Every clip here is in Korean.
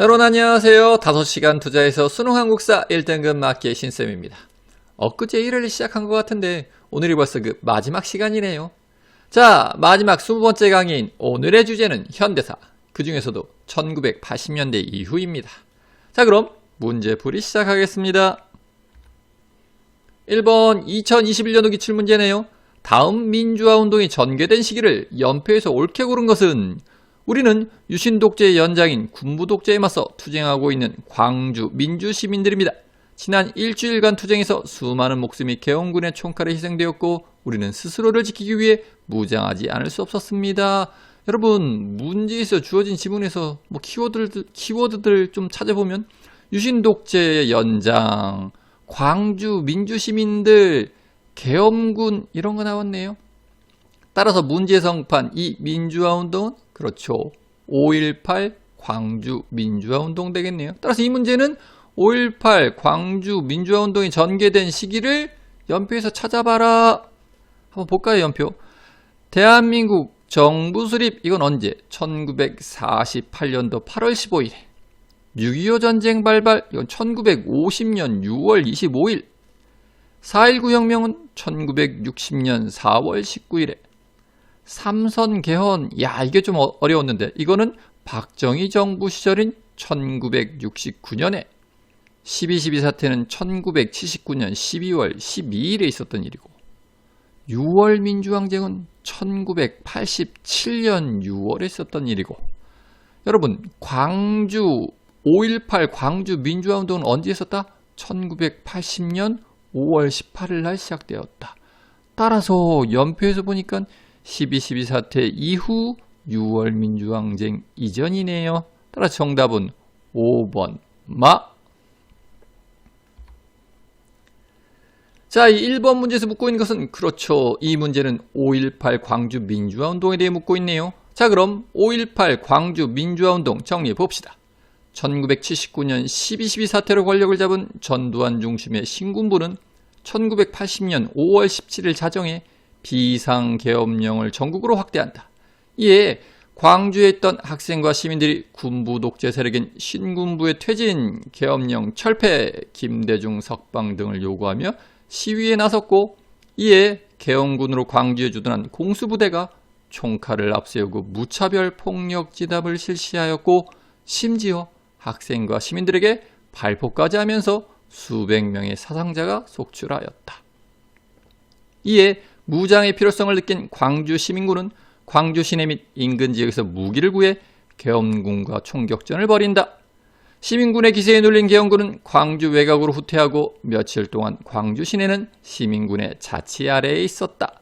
여러분 안녕하세요. 5시간 투자해서 수능 한국사 1등급 맞기의 신쌤입니다. 엊그제 1일 시작한 것 같은데 오늘이 벌써 그 마지막 시간이네요. 자, 마지막 20번째 강의인 오늘의 주제는 현대사, 그 중에서도 1980년대 이후입니다. 자, 그럼 문제풀이 시작하겠습니다. 1번 2021년도 기출문제네요. 다음 민주화 운동이 전개된 시기를 연표에서 옳게 고른 것은 우리는 유신 독재의 연장인 군부 독재에 맞서 투쟁하고 있는 광주 민주 시민들입니다. 지난 일주일간 투쟁에서 수많은 목숨이 개헌군의 총칼에 희생되었고 우리는 스스로를 지키기 위해 무장하지 않을 수 없었습니다. 여러분 문제에서 주어진 지문에서 뭐 키워드들 키워드들 좀 찾아보면 유신 독재의 연장, 광주 민주 시민들, 계엄군 이런 거 나왔네요. 따라서 문제 성판 이 민주화 운동은 그렇죠. 5.18 광주 민주화 운동 되겠네요. 따라서 이 문제는 5.18 광주 민주화 운동이 전개된 시기를 연표에서 찾아봐라. 한번 볼까요, 연표? 대한민국 정부 수립 이건 언제? 1948년도 8월 15일에. 6.25 전쟁 발발 이건 1950년 6월 25일. 4.19 혁명은 1960년 4월 19일에. 삼선 개헌, 야, 이게 좀 어- 어려웠는데, 이거는 박정희 정부 시절인 1969년에, 12.12 사태는 1979년 12월 12일에 있었던 일이고, 6월 민주항쟁은 1987년 6월에 있었던 일이고, 여러분, 광주, 5.18 광주 민주화 운동은 언제 있었다? 1980년 5월 18일 날 시작되었다. 따라서 연표에서 보니까 12.12 사태 이후 6월 민주항쟁 이전이네요. 따라 정답은 5번 마. 자, 이 1번 문제에서 묻고 있는 것은 그렇죠. 이 문제는 5.18 광주 민주화 운동에 대해 묻고 있네요. 자, 그럼 5.18 광주 민주화 운동 정리해 봅시다. 1979년 12.12 사태로 권력을 잡은 전두환 중심의 신군부는 1980년 5월 17일 자정에 비상계엄령을 전국으로 확대한다. 이에 광주에 있던 학생과 시민들이 군부 독재 세력인 신군부의 퇴진, 계엄령 철폐, 김대중 석방 등을 요구하며 시위에 나섰고 이에 계엄군으로 광주에 주둔한 공수부대가 총칼을 앞세우고 무차별 폭력 진압을 실시하였고 심지어 학생과 시민들에게 발포까지 하면서 수백 명의 사상자가 속출하였다. 이에 무장의 필요성을 느낀 광주 시민군은 광주 시내 및 인근 지역에서 무기를 구해 계엄군과 총격전을 벌인다. 시민군의 기세에 눌린 계엄군은 광주 외곽으로 후퇴하고 며칠 동안 광주 시내는 시민군의 자치 아래에 있었다.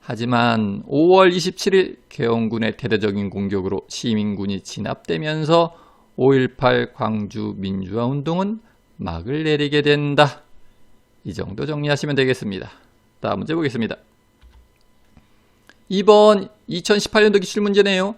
하지만 5월 27일 계엄군의 대대적인 공격으로 시민군이 진압되면서 5.18 광주 민주화 운동은 막을 내리게 된다. 이 정도 정리하시면 되겠습니다. 다음 문제 보겠습니다. 2번 2018년도 기출문제네요.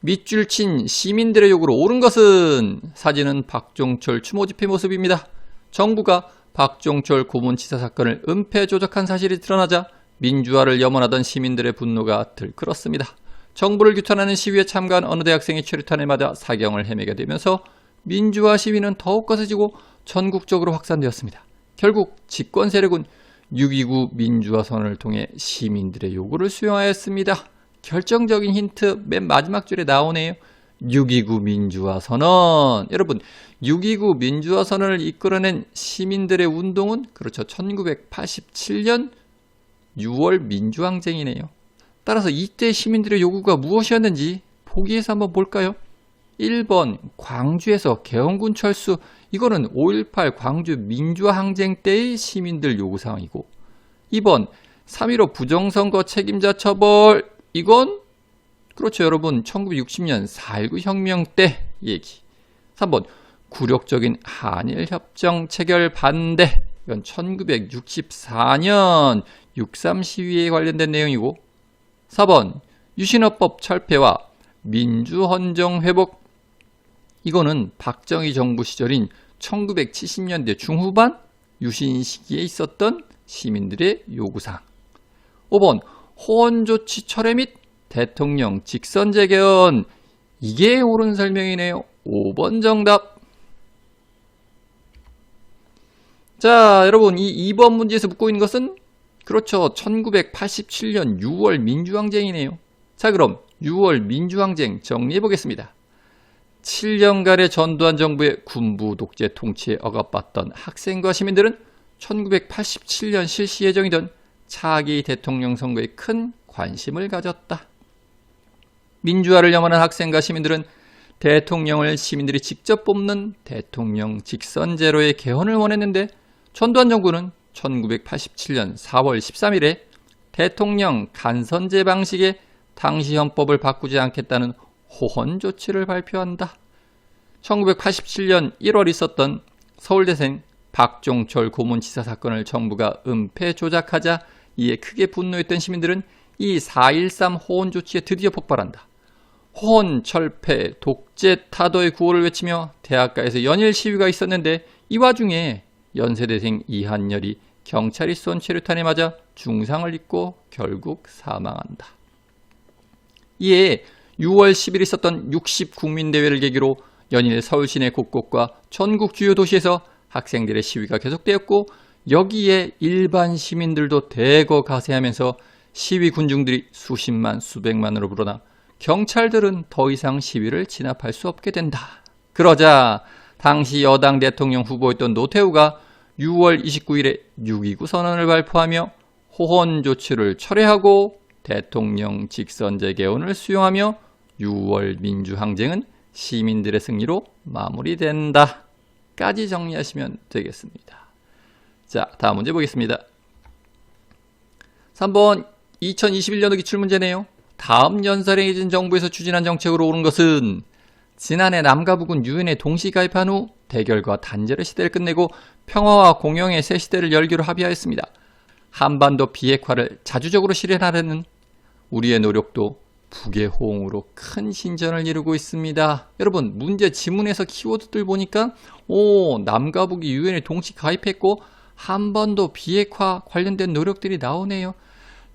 밑줄 친 시민들의 요구로 옳은 것은 사진은 박종철 추모 집회 모습입니다. 정부가 박종철 고문치사 사건을 은폐 조작한 사실이 드러나자 민주화를 염원하던 시민들의 분노가 들끓었습니다. 정부를 규탄하는 시위에 참가한 어느 대학생이 최루탄을 맞아 사경을 헤매게 되면서 민주화 시위는 더욱 거세지고 전국적으로 확산되었습니다. 결국 집권 세력은 6.29 민주화 선언을 통해 시민들의 요구를 수용하였습니다. 결정적인 힌트 맨 마지막 줄에 나오네요. 6.29 민주화 선언. 여러분, 6.29 민주화 선언을 이끌어낸 시민들의 운동은 그렇죠. 1987년 6월 민주항쟁이네요. 따라서 이때 시민들의 요구가 무엇이었는지 보기에서 한번 볼까요? 1번 광주에서 개헌군 철수 이거는 5.18 광주 민주항쟁 때의 시민들 요구사항이고 2번 3.15 부정선거 책임자 처벌 이건 그렇죠 여러분. 1960년 4.19 혁명 때 얘기. 3번 굴욕적인 한일협정 체결 반대. 이건 1964년 6.3 시위에 관련된 내용이고 4번 유신헌법 철폐와 민주헌정 회복. 이거는 박정희 정부 시절인 1970년대 중후반 유신 시기에 있었던 시민들의 요구사항 5번 호언조치 철회 및 대통령 직선 재견 이게 옳은 설명이네요. 5번 정답. 자, 여러분, 이 2번 문제에서 묻고 있는 것은 그렇죠. 1987년 6월 민주항쟁이네요. 자, 그럼 6월 민주항쟁 정리해 보겠습니다. 7년간의 전두환 정부의 군부 독재 통치에 억압받던 학생과 시민들은 1987년 실시 예정이던 차기 대통령 선거에 큰 관심을 가졌다. 민주화를 염원한 학생과 시민들은 대통령을 시민들이 직접 뽑는 대통령 직선제로의 개헌을 원했는데 전두환 정부는 1987년 4월 13일에 대통령 간선제 방식의 당시 헌법을 바꾸지 않겠다는 호헌 조치를 발표한다. 1987년 1월 있었던 서울대생 박종철 고문치사 사건을 정부가 은폐 조작하자 이에 크게 분노했던 시민들은 이 4.13 호헌 조치에 드디어 폭발한다. 호헌, 철폐, 독재 타도의 구호를 외치며 대학가에서 연일 시위가 있었는데 이 와중에 연세대생 이한열이 경찰이 쏜 체류탄에 맞아 중상을 입고 결국 사망한다. 이에 6월 10일 있었던 60 국민대회를 계기로 연일 서울 시내 곳곳과 전국 주요 도시에서 학생들의 시위가 계속되었고 여기에 일반 시민들도 대거 가세하면서 시위 군중들이 수십만 수백만으로 불어나 경찰들은 더 이상 시위를 진압할 수 없게 된다. 그러자 당시 여당 대통령 후보였던 노태우가 6월 29일에 6.29 선언을 발표하며 호헌 조치를 철회하고 대통령 직선제 개헌을 수용하며 6월 민주항쟁은 시민들의 승리로 마무리된다. 까지 정리하시면 되겠습니다. 자, 다음 문제 보겠습니다. 3번 2021년도 기출문제네요. 다음 연설행해진 정부에서 추진한 정책으로 오른 것은 지난해 남과 북은 유엔에 동시 가입한 후 대결과 단절의 시대를 끝내고 평화와 공영의 새 시대를 열기로 합의하였습니다. 한반도 비핵화를 자주적으로 실현하려는 우리의 노력도 북의 호응으로 큰 신전을 이루고 있습니다. 여러분 문제 지문에서 키워드들 보니까 오 남과 북이 유엔에 동시 가입했고 한반도 비핵화 관련된 노력들이 나오네요.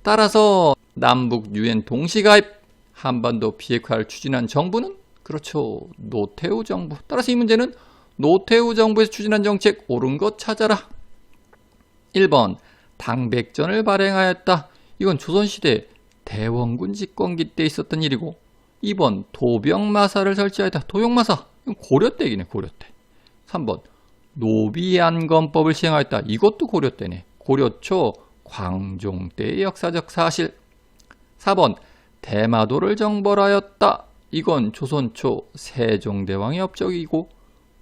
따라서 남북 유엔 동시 가입 한반도 비핵화를 추진한 정부는 그렇죠 노태우 정부. 따라서 이 문제는 노태우 정부에서 추진한 정책 옳은 것 찾아라. 1번 당백전을 발행하였다. 이건 조선시대 대원군 집권기 때 있었던 일이고 2번 도병마사를 설치하였다. 도병마사 이건 고려 때이네 고려 때. 3번 노비안검법을 시행하였다. 이것도 고려 때네. 고려 초 광종 때의 역사적 사실. 4번 대마도를 정벌하였다. 이건 조선 초 세종대왕의 업적이고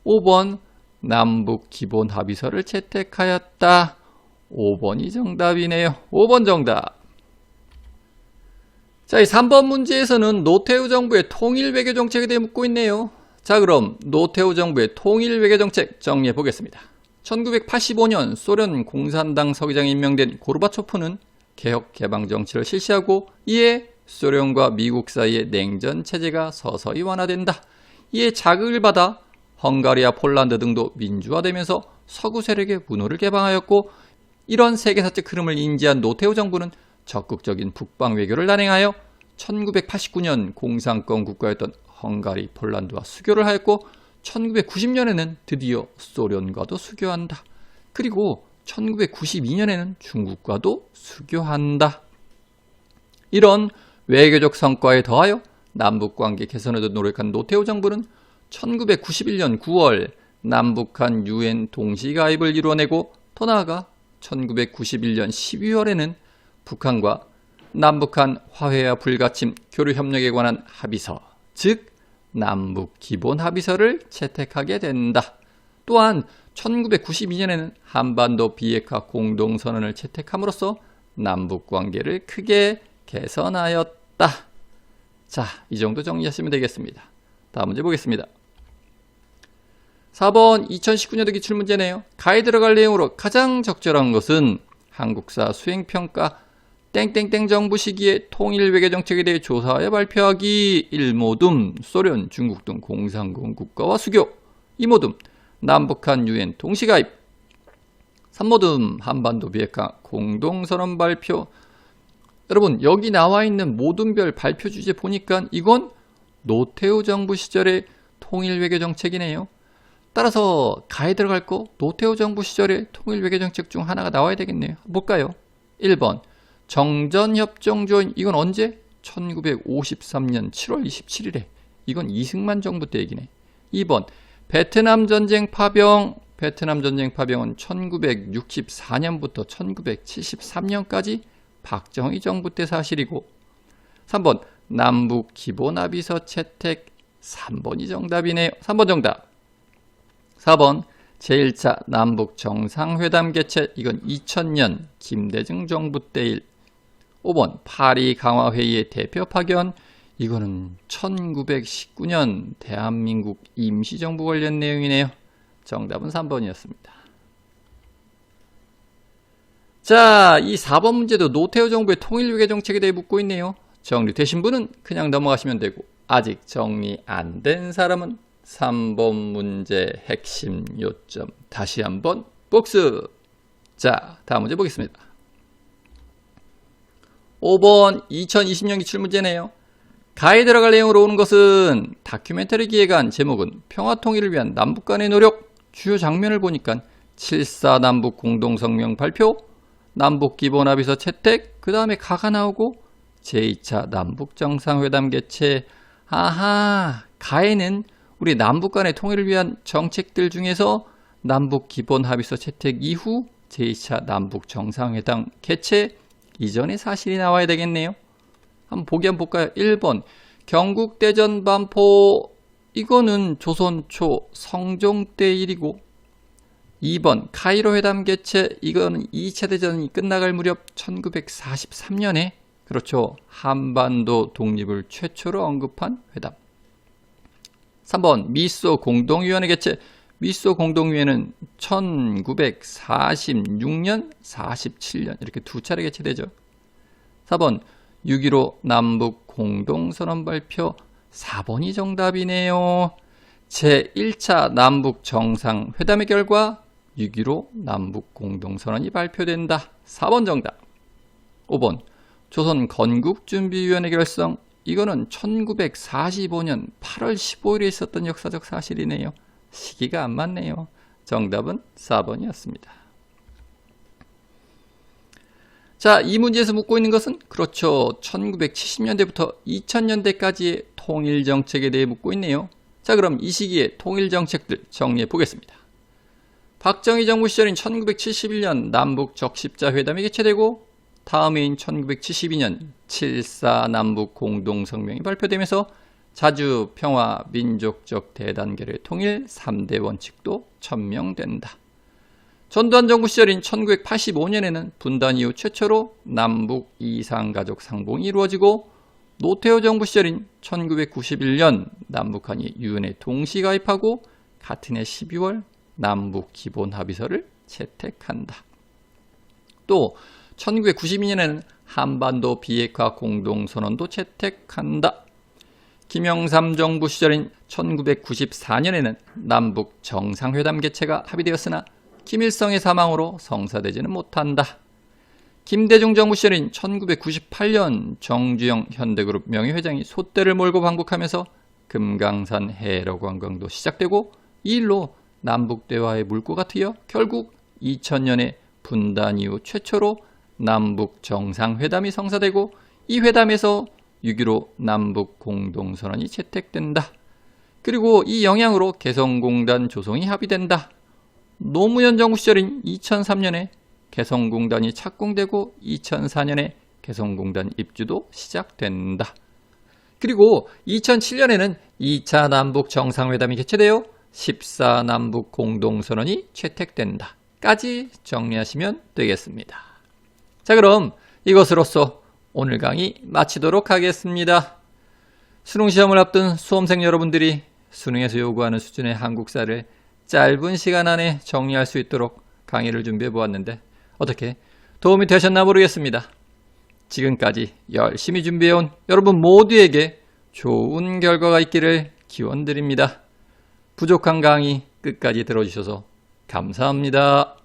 5번 남북 기본 합의서를 채택하였다. 5번이 정답이네요. 5번 정답. 자, 이 3번 문제에서는 노태우 정부의 통일 외교 정책에 대해 묻고 있네요. 자, 그럼 노태우 정부의 통일 외교 정책 정리해 보겠습니다. 1985년 소련 공산당 서기장에 임명된 고르바초프는 개혁 개방 정치를 실시하고 이에 소련과 미국 사이의 냉전 체제가 서서히 완화된다. 이에 자극을 받아 헝가리와 폴란드 등도 민주화되면서 서구 세력의 문호를 개방하였고 이런 세계사적 흐름을 인지한 노태우 정부는 적극적인 북방 외교를 단행하여 1989년 공산권 국가였던 헝가리, 폴란드와 수교를 하였고 1990년에는 드디어 소련과도 수교한다. 그리고 1992년에는 중국과도 수교한다. 이런 외교적 성과에 더하여 남북관계 개선에도 노력한 노태우 정부는 1991년 9월 남북한 유엔 동시 가입을 이루어내고 더 나아가 1991년 12월에는 북한과 남북한 화해와 불가침 교류 협력에 관한 합의서, 즉 남북 기본 합의서를 채택하게 된다. 또한 1992년에는 한반도 비핵화 공동선언을 채택함으로써 남북 관계를 크게 개선하였다. 자, 이 정도 정리하시면 되겠습니다. 다음 문제 보겠습니다. 4번 2019년도 기출문제네요. 가에 들어갈 내용으로 가장 적절한 것은 한국사 수행평가 땡땡땡 정부 시기에 통일 외교 정책에 대해 조사하여 발표하기 1모듬 소련, 중국 등 공산군 국가와 수교 2모듬 남북한 유엔 동시가입 3모듬 한반도 비핵화 공동선언 발표 여러분 여기 나와 있는 모든별 발표 주제 보니까 이건 노태우 정부 시절에 통일 외교 정책이네요. 따라서 가에 들어갈 거 노태우 정부 시절의 통일 외교 정책 중 하나가 나와야 되겠네요. 볼까요? 1번 정전협정 조인 이건 언제? 1953년 7월 27일에 이건 이승만 정부 때 얘기네. 2번 베트남 전쟁 파병 베트남 전쟁 파병은 1964년부터 1973년까지 박정희 정부 때 사실이고 3번 남북 기본합의서 채택 3번이 정답이네요. 3번 정답. 4번 제1차 남북 정상회담 개최 이건 2000년 김대중 정부 때일 5번 파리 강화회의의 대표 파견 이거는 1919년 대한민국 임시정부 관련 내용이네요. 정답은 3번이었습니다. 자, 이 4번 문제도 노태우 정부의 통일외교 정책에 대해 묻고 있네요. 정리되신 분은 그냥 넘어가시면 되고 아직 정리 안 된 사람은 3번 문제 핵심 요점 다시 한번 복습. 자, 다음 문제 보겠습니다. 5번 2020년 기 출문제네요. 가에 들어갈 내용으로 오는 것은 다큐멘터리 기획안 제목은 평화통일을 위한 남북 간의 노력 주요 장면을 보니까 7.4 남북 공동성명 발표 남북 기본합의서 채택 그 다음에 가가 나오고 제2차 남북 정상회담 개최 아하 가에는 우리 남북 간의 통일을 위한 정책들 중에서 남북 기본합의서 채택 이후 제2차 남북 정상회담 개최 이전의 사실이 나와야 되겠네요. 한번 보기 한번 볼까요? 1번 경국대전 반포 이거는 조선 초 성종 때 일이고 2번 카이로 회담 개최 이거는 2차 대전이 끝나갈 무렵 1943년에 그렇죠. 한반도 독립을 최초로 언급한 회담. 3번 미소 공동위원회 개최 미소 공동위원회는 1946년, 47년 이렇게 두 차례 개최되죠. 4번 6.15 남북 공동선언 발표 4번이 정답이네요. 제1차 남북 정상회담의 결과 6.15 남북 공동선언이 발표된다. 4번 정답. 5번 조선 건국준비위원회 결성 이거는 1945년 8월 15일에 있었던 역사적 사실이네요. 시기가 안 맞네요. 정답은 4번이었습니다. 자, 이 문제에서 묻고 있는 것은 그렇죠. 1970년대부터 2000년대까지의 통일 정책에 대해 묻고 있네요. 자, 그럼 이 시기의 통일 정책들 정리해 보겠습니다. 박정희 정부 시절인 1971년 남북 적십자 회담이 개최되고 다음해인 1972년 7.4 남북 공동성명이 발표되면서 자주 평화 민족적 대단결의 통일 3대 원칙도 천명된다. 전두환 정부 시절인 1985년에는 분단 이후 최초로 남북 이상가족 상봉이 이루어지고 노태우 정부 시절인 1991년 남북한이 유엔에 동시 가입하고 같은 해 12월 남북 기본 합의서를 채택한다. 또 1992년에는 한반도 비핵화 공동선언도 채택한다. 김영삼 정부 시절인 1994년에는 남북 정상회담 개최가 합의되었으나 김일성의 사망으로 성사되지는 못한다. 김대중 정부 시절인 1998년 정주영 현대그룹 명예회장이 소떼를 몰고 방북하면서 금강산 해로 관광도 시작되고 이 일로 남북 대화의 물꼬가 트여 결국 2000년에 분단 이후 최초로 남북 정상회담이 성사되고 이 회담에서 6.15 남북 공동선언이 채택된다. 그리고 이 영향으로 개성공단 조성이 합의된다. 노무현 정부 시절인 2003년에 개성공단이 착공되고 2004년에 개성공단 입주도 시작된다. 그리고 2007년에는 2차 남북 정상회담이 개최되어 14 남북 공동선언이 채택된다. 까지 정리하시면 되겠습니다. 자, 그럼 이것으로써 오늘 강의 마치도록 하겠습니다. 수능 시험을 앞둔 수험생 여러분들이 수능에서 요구하는 수준의 한국사를 짧은 시간 안에 정리할 수 있도록 강의를 준비해 보았는데 어떻게 도움이 되셨나 모르겠습니다. 지금까지 열심히 준비해온 여러분 모두에게 좋은 결과가 있기를 기원드립니다. 부족한 강의 끝까지 들어주셔서 감사합니다.